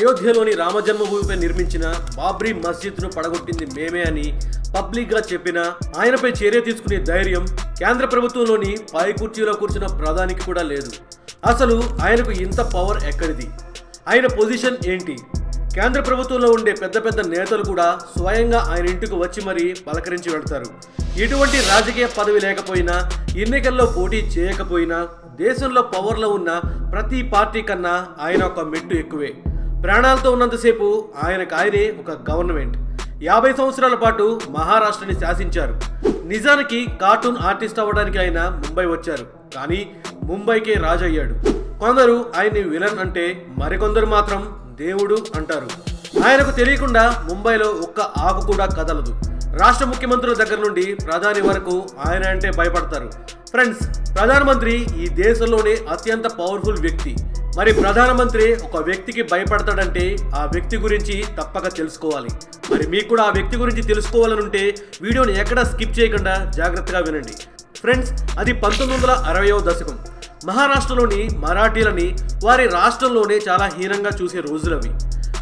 అయోధ్యలోని రామజన్మభూమిపై నిర్మించిన బాబ్రీ మస్జిద్ను పడగొట్టింది మేమే అని పబ్లిక్గా చెప్పిన ఆయనపై చర్య తీసుకునే ధైర్యం కేంద్ర ప్రభుత్వంలోని పై కుర్చీలో కూర్చున్న ప్రధానికి కూడా లేదు. అసలు ఆయనకు ఇంత పవర్ ఎక్కడిది? ఆయన పొజిషన్ ఏంటి? కేంద్ర ప్రభుత్వంలో ఉండే పెద్ద పెద్ద నేతలు కూడా స్వయంగా ఆయన ఇంటికి వచ్చి మరీ పలకరించి వెళ్తారు. ఎటువంటి రాజకీయ పదవి లేకపోయినా ఎన్నికల్లో పోటీ చేయకపోయినా దేశంలో పవర్లో ఉన్న ప్రతి పార్టీ కన్నా ఆయన ఒక మెట్టు ఎక్కువే. ప్రాణాలతో ఉన్నంతసేపు ఆయనకు ఆయనే ఒక గవర్నమెంట్. యాభై సంవత్సరాల పాటు మహారాష్ట్రని శాసించారు. నిజానికి కార్టూన్ ఆర్టిస్ట్ అవ్వడానికి ఆయన ముంబై వచ్చారు. కానీ ముంబైకే రాజు అయ్యాడు కొందరు ఆయన్ని విలన్ అంటే మరికొందరు మాత్రం దేవుడు అంటారు. ఆయనకు తెలియకుండా ముంబైలో ఒక్క ఆకు కూడా కదలదు. రాష్ట్ర ముఖ్యమంత్రుల దగ్గర నుండి ప్రధాని వరకు ఆయన అంటే భయపడతారు. ఫ్రెండ్స్ ప్రధానమంత్రి ఈ దేశంలోనే అత్యంత పవర్ఫుల్ వ్యక్తి. మరి ప్రధానమంత్రి ఒక వ్యక్తికి భయపడతాడంటే ఆ వ్యక్తి గురించి తప్పక తెలుసుకోవాలి. మరి మీకు కూడా ఆ వ్యక్తి గురించి తెలుసుకోవాలనుంటే వీడియోని ఎక్కడా స్కిప్ చేయకుండా జాగ్రత్తగా వినండి. ఫ్రెండ్స్ అది పంతొమ్మిది వందల అరవయో దశకం. మహారాష్ట్రలోని మరాఠీలని వారి రాష్ట్రంలోనే చాలా హీనంగా చూసే రోజులవి.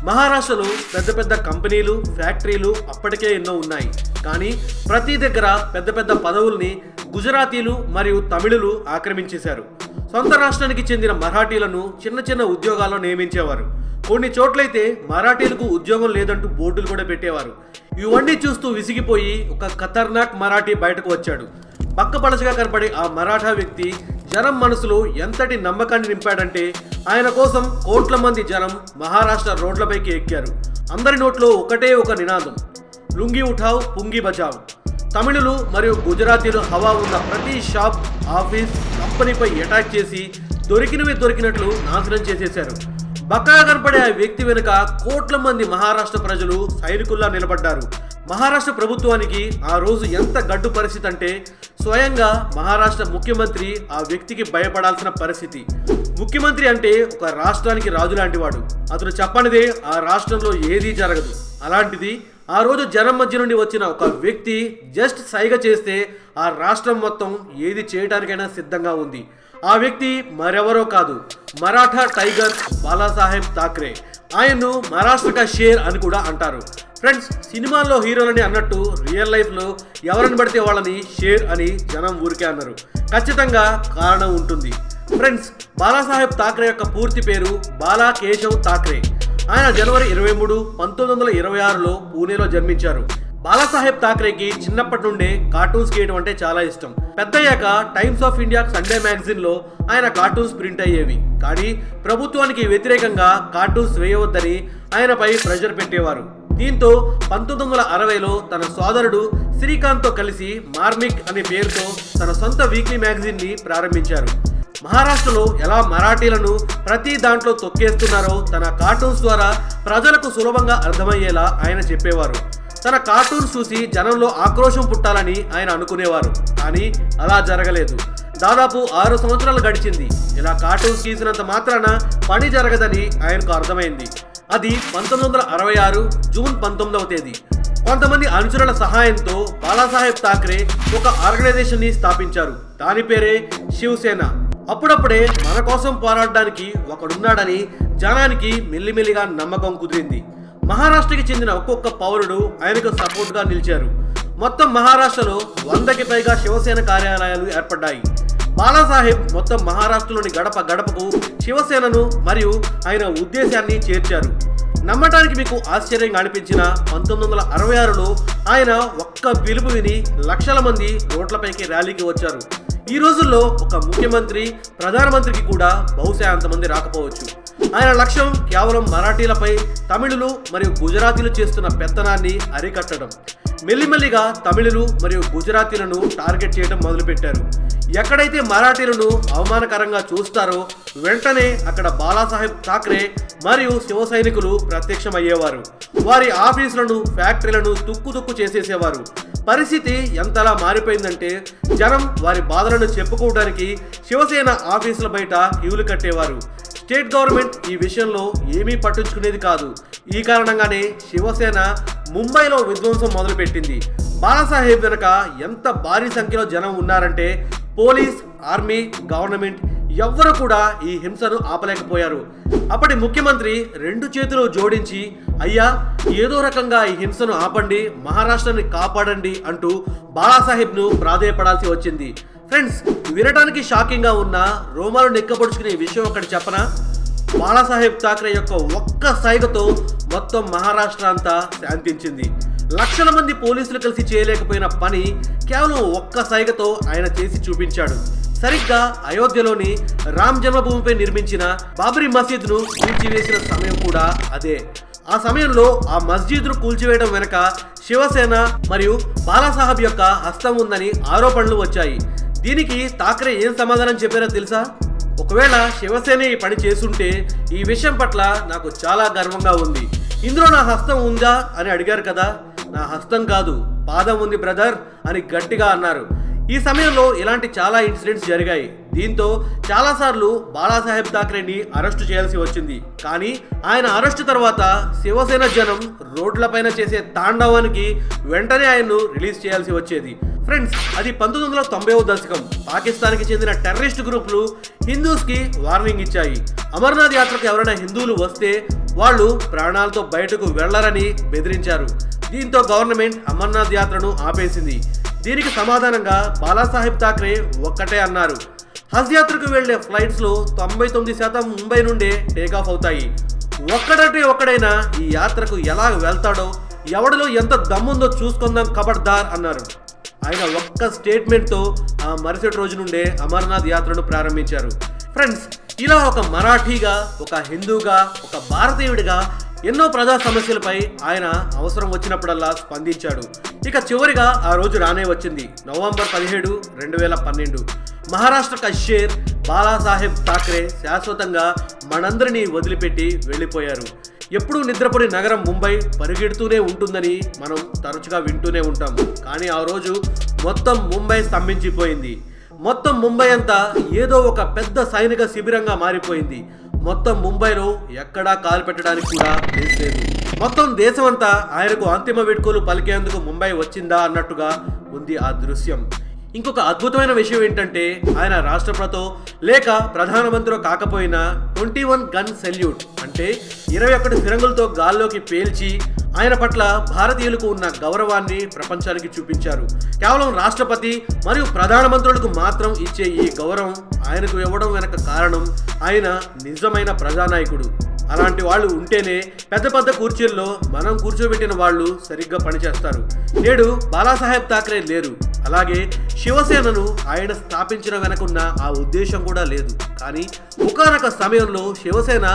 మహారాష్ట్రలో పెద్ద పెద్ద కంపెనీలు ఫ్యాక్టరీలు అప్పటికే ఎన్నో ఉన్నాయి. కానీ ప్రతి దగ్గర పెద్ద పెద్ద పదవుల్ని గుజరాతీలు మరియు తమిళులు ఆక్రమించేశారు. సొంత రాష్ట్రానికి చెందిన మరాఠీలను చిన్న చిన్న ఉద్యోగాల్లో నియమించేవారు. కొన్ని చోట్లయితే మరాఠీలకు ఉద్యోగం లేదంటూ బోర్డులు కూడా పెట్టేవారు. ఇవన్నీ చూస్తూ విసిగిపోయి ఒక ఖతర్నాక్ మరాఠీ బయటకు వచ్చాడు. పక్క పలచగా కనపడే ఆ మరాఠా వ్యక్తి జనం మనసులో ఎంతటి నమ్మకాన్ని నింపాడంటే ఆయన కోసం కోట్ల మంది జనం మహారాష్ట్ర రోడ్లపైకి ఎక్కారు. అందరి నోట్లో ఒకటే ఒక నినాదం. లుంగి ఉఠావ్ పుంగి బచావ్ తమిళులు మరియు గుజరాతీలు హవా ఉన్న ప్రతి షాప్ ఆఫీస్ కంపెనీపై అటాక్ చేసి దొరికినవి దొరికినట్లు నాశనం చేసేశారు. బక్కగా కనపడే ఆ వ్యక్తి వెనుక కోట్ల మంది మహారాష్ట్ర ప్రజలు సైనికుల్లా నిలబడ్డారు. మహారాష్ట్ర ప్రభుత్వానికి ఆ రోజు ఎంత గడ్డు పరిస్థితి అంటే స్వయంగా మహారాష్ట్ర ముఖ్యమంత్రి ఆ వ్యక్తికి భయపడాల్సిన పరిస్థితి. ముఖ్యమంత్రి అంటే ఒక రాష్ట్రానికి రాజు లాంటివాడు. అతను చెప్పనిదే ఆ రాష్ట్రంలో ఏదీ జరగదు. అలాంటిది ఆ రోజు జనం మధ్య నుండి వచ్చిన ఒక వ్యక్తి జస్ట్ సైగ చేస్తే ఆ రాష్ట్రం మొత్తం ఏది చేయడానికైనా సిద్ధంగా ఉంది. ఆ వ్యక్తి మరెవరో కాదు. మరాఠా టైగర్ బాలాసాహెబ్ థాక్రే. ఆయన్ను మహారాష్ట్ర షేర్ అని కూడా అంటారు. ఫ్రెండ్స్ సినిమాల్లో హీరోలని అన్నట్టు రియల్ లైఫ్లో ఎవరిని పడితే వాళ్ళని షేర్ అని జనం ఊరికే అన్నారు. ఖచ్చితంగా కారణం ఉంటుంది. ఫ్రెండ్స్ బాలాసాహెబ్ థాక్రే యొక్క పూర్తి పేరు బాలా కేశవ్ థాక్రే. ఆయన జనవరి ఇరవై మూడు పంతొమ్మిది వందల ఇరవై ఆరులో పూణేలో జన్మించారు. బాలాసాహెబ్ థాక్రేకి చిన్నప్పటి నుండే కార్టూన్స్ గీయడం అంటే చాలా ఇష్టం. పెద్దయ్యాక టైమ్స్ ఆఫ్ ఇండియా సండే మ్యాగజైన్లో ఆయన కార్టూన్స్ ప్రింట్ అయ్యేవి. కానీ ప్రభుత్వానికి వ్యతిరేకంగా కార్టూన్స్ వేయవద్దని ఆయనపై ప్రెషర్ పెట్టేవారు. దీంతో పంతొమ్మిది వందల అరవైలో తన సోదరుడు శ్రీకాంత్తో కలిసి మార్మిక్ అనే పేరుతో తన సొంత వీక్లీ మ్యాగజైన్ని ప్రారంభించారు. మహారాష్ట్రలో ఎలా మరాఠీలను ప్రతి దాంట్లో తొక్కేస్తున్నారో తన కార్టూన్స్ ద్వారా ప్రజలకు సులభంగా అర్థమయ్యేలా ఆయన చెప్పేవారు. తన కార్టూన్స్ చూసి జనంలో ఆక్రోశం పుట్టాలని ఆయన అనుకునేవారు కానీ అలా జరగలేదు. దాదాపు ఆరు సంవత్సరాలు గడిచింది. ఇలా కార్టూన్స్ గీసినంత మాత్రాన పని జరగదని ఆయనకు అర్థమైంది. అది పంతొమ్మిది వందల అరవై ఆరు జూన్ పంతొమ్మిదవ తేదీ. కొంతమంది అనుచరుల సహాయంతో బాలాసాహెబ్ థాక్రే ఒక ఆర్గనైజేషన్ని స్థాపించారు. దాని పేరే శివసేన. అప్పుడప్పుడే మన కోసం పోరాడడానికి ఒకడున్నాడని జనానికి మెల్లిమెల్లిగా నమ్మకం కుదిరింది. మహారాష్ట్రకి చెందిన ఒక్కొక్క పౌరుడు ఆయనకు సపోర్ట్గా నిలిచారు. మొత్తం మహారాష్ట్రలో వందకి పైగా శివసేన కార్యాలయాలు ఏర్పడ్డాయి. బాలాసాహెబ్ మొత్తం మహారాష్ట్రలోని గడప గడపకు శివసేనను మరియు ఆయన ఉద్దేశాన్ని చేర్చారు. నమ్మటానికి మీకు ఆశ్చర్యంగా అనిపించిన పంతొమ్మిది వందల అరవై ఆరులో ఆయన ఒక్క పిలుపు విని లక్షల మంది రోడ్లపైకి ర్యాలీకి వచ్చారు. ఈ రోజుల్లో ఒక ముఖ్యమంత్రి ప్రధానమంత్రికి కూడా బహుశా అంతమంది రాకపోవచ్చు. ఆయన లక్ష్యం కేవలం మరాఠీలపై తమిళులు మరియు గుజరాతీలు చేస్తున్న పెత్తనాన్ని అరికట్టడం. మెల్లిమెల్లిగా తమిళులు మరియు గుజరాతీలను టార్గెట్ చేయడం మొదలుపెట్టారు. ఎక్కడైతే మరాఠీలను అవమానకరంగా చూస్తారో వెంటనే అక్కడ బాలాసాహెబ్ ఠాక్రే మరియు శివ సైనికులు ప్రత్యక్షమయ్యేవారు. వారి ఆఫీసులను ఫ్యాక్టరీలను తుక్కు తుక్కు చేసేసేవారు. పరిస్థితి ఎంతలా మారిపోయిందంటే జనం వారి బాధలను చెప్పుకోవడానికి శివసేన ఆఫీసుల బయట క్యూలు కట్టేవారు. స్టేట్ గవర్నమెంట్ ఈ విషయంలో ఏమీ పట్టించుకునేది కాదు. ఈ కారణంగానే శివసేన ముంబైలో విధ్వంసం మొదలుపెట్టింది. బాలాసాహెబ్ వెనక ఎంత భారీ సంఖ్యలో జనం ఉన్నారంటే పోలీస్ ఆర్మీ గవర్నమెంట్ ఎవ్వరు కూడా ఈ హింసను ఆపలేకపోయారు. అప్పటి ముఖ్యమంత్రి రెండు చేతులు జోడించి అయ్యా ఏదో రకంగా ఈ హింసను ఆపండి మహారాష్ట్రని కాపాడండి అంటూ బాలాసాహెబ్ను ప్రాధేయపడాల్సి వచ్చింది. ఫ్రెండ్స్ వినడానికి షాకింగ్గా ఉన్న రోమాలు నెక్కపడుచుకునే విషయం ఒకటి చెప్పనా? బాలాసాహెబ్ ఠాక్రే యొక్క ఒక్క సైగతో మొత్తం మహారాష్ట్ర అంతా శాంతించింది. లక్షల మంది పోలీసులు కలిసి చేయలేకపోయిన పని కేవలం ఒక్క సైగతో ఆయన చేసి చూపించాడు. సరిగ్గా అయోధ్యలోని రామ్ జన్మభూమిపై నిర్మించిన బాబరీ మసీద్ను కూల్చివేసిన సమయం కూడా అదే. ఆ సమయంలో ఆ మస్జిద్ను కూల్చివేయడం వెనక శివసేన మరియు బాలాసాహెబ్ యొక్క హస్తం ఉందని ఆరోపణలు వచ్చాయి. దీనికి ఠాక్రే ఏం సమాధానం చెప్పారో తెలుసా? ఒకవేళ శివసేన ఈ పని చేస్తుంటే ఈ విషయం పట్ల నాకు చాలా గర్వంగా ఉంది. ఇందులో నా హస్తం ఉందా అని అడిగారు కదా? నా హస్తం కాదు పాదం ఉంది బ్రదర్ అని గట్టిగా అన్నారు. ఈ సమయంలో ఇలాంటి చాలా ఇన్సిడెంట్స్ జరిగాయి. దీంతో చాలాసార్లు బాలాసాహెబ్ ఠాక్రేని అరెస్టు చేయాల్సి వచ్చింది. కానీ ఆయన అరెస్టు తర్వాత శివసేన జనం రోడ్లపైన చేసే తాండవానికి వెంటనే ఆయన్ను రిలీజ్ చేయాల్సి వచ్చేది. ఫ్రెండ్స్ అది పంతొమ్మిది వందల తొంభైవ దశకం. పాకిస్తాన్కి చెందిన టెర్రరిస్ట్ గ్రూపులు హిందూస్కి వార్నింగ్ ఇచ్చాయి. అమర్నాథ్ యాత్రకు ఎవరైనా హిందువులు వస్తే వాళ్ళు ప్రాణాలతో బయటకు వెళ్ళరని బెదిరించారు. దీంతో గవర్నమెంట్ అమర్నాథ్ యాత్రను ఆపేసింది. దీనికి సమాధానంగా బాలాసాహెబ్ ఠాక్రే ఒక్కటే అన్నారు. హజ్ యాత్రకు వెళ్ళే ఫ్లైట్స్లో తొంభై తొమ్మిది శాతం ముంబై నుండే టేకాఫ్ అవుతాయి. ఒక్కడంటే ఒక్కడైనా ఈ యాత్రకు ఎలా వెళ్తాడో ఎవడిలో ఎంత దమ్ముందో చూసుకుందాం కబడ్దార్ అన్నారు. ఆయన ఒక్క స్టేట్మెంట్తో ఆ మరుసటి రోజు నుండే అమర్నాథ్ యాత్రను ప్రారంభించారు. ఫ్రెండ్స్ ఇలా ఒక మరాఠీగా ఒక హిందూగా ఒక భారతీయుడిగా ఎన్నో ప్రజా సమస్యలపై ఆయన అవసరం వచ్చినప్పుడల్లా స్పందించాడు. ఇక చివరిగా ఆ రోజు రానే వచ్చింది. నవంబర్ పదిహేడు రెండు వేల పన్నెండు. మహారాష్ట్ర కషేర్ బాలాసాహెబ్ ఠాక్రే శాశ్వతంగా మనందరినీ వదిలిపెట్టి వెళ్ళిపోయారు. ఎప్పుడూ నిద్రపోని నగరం ముంబై పరిగెడుతూనే ఉంటుందని మనం తరచుగా వింటూనే ఉంటాం. కానీ ఆ రోజు మొత్తం ముంబై స్తంభించిపోయింది. మొత్తం ముంబై అంతా ఏదో ఒక పెద్ద సైనిక శిబిరంగా మారిపోయింది. మొత్తం ముంబైలో ఎక్కడా కాలు పెట్టడానికి కూడా లేదు. మొత్తం దేశమంతా ఆయనకు అంతిమ వేడుకలు పలికేందుకు ముంబై వచ్చిందా అన్నట్టుగా ఉంది ఆ దృశ్యం. ఇంకొక అద్భుతమైన విషయం ఏంటంటే ఆయన రాష్ట్రపతితో లేక ప్రధానమంత్రి కాకపోయినా ట్వంటీ వన్ గన్ సెల్యూట్ అంటే ఇరవై ఒకటి ఫిరంగులతో గాల్లోకి పేల్చి ఆయన పట్ల భారతీయులకు ఉన్న గౌరవాన్ని ప్రపంచానికి చూపించారు. కేవలం రాష్ట్రపతి మరియు ప్రధానమంత్రులకు మాత్రం ఇచ్చే ఈ గౌరవం ఆయనకు ఇవ్వడం వెనక కారణం ఆయన నిజమైన ప్రజానాయకుడు. అలాంటి వాళ్ళు ఉంటేనే పెద్ద పెద్ద కుర్చీల్లో మనం కూర్చోబెట్టిన వాళ్ళు సరిగ్గా పనిచేస్తారు. నేడు బాలాసాహెబ్ థాక్రే లేరు. అలాగే శివసేనను ఆయన స్థాపించిన వెనకున్న ఆ ఉద్దేశం కూడా లేదు. కానీ ఒకనొక సమయంలో శివసేన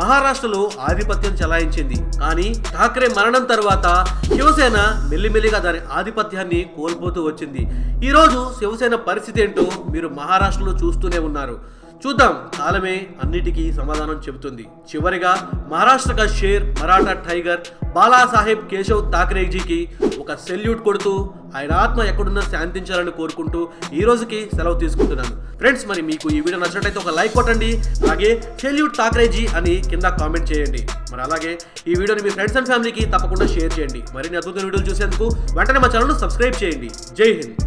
మహారాష్ట్రలో ఆధిపత్యం చెలాయించింది. కానీ ఠాక్రే మరణం తర్వాత శివసేన మెల్లిమెల్లిగా దాని ఆధిపత్యాన్ని కోల్పోతూ వచ్చింది. ఈరోజు శివసేన పరిస్థితి ఏంటో మీరు మహారాష్ట్రలో చూస్తూనే ఉన్నారు. చూద్దాం. కాలమే అన్నిటికీ సమాధానం చెబుతుంది. చివరిగా మహారాష్ట్ర షేర్ మరాఠా టైగర్ బాలాసాహెబ్ కేశవ్ ఠాక్రేజీకి ఒక సెల్యూట్ కొడుతూ ఆయన ఆత్మ ఎక్కడున్నా శాంతించాలని కోరుకుంటూ ఈ రోజుకి సెలవు తీసుకుంటున్నాను. ఫ్రెండ్స్ మరి మీకు ఈ వీడియో నచ్చినట్టయితే ఒక లైక్ కొట్టండి. అలాగే సెల్యూట్ ఠాక్రేజీ అని కింద కామెంట్ చేయండి. మరి అలాగే ఈ వీడియోని మీ ఫ్రెండ్స్ అండ్ ఫ్యామిలీకి తప్పకుండా షేర్ చేయండి. మరిన్ని అద్భుతమైన వీడియోలు చూసేందుకు వెంటనే మా ఛానల్ను సబ్స్క్రైబ్ చేయండి. జై హింద్.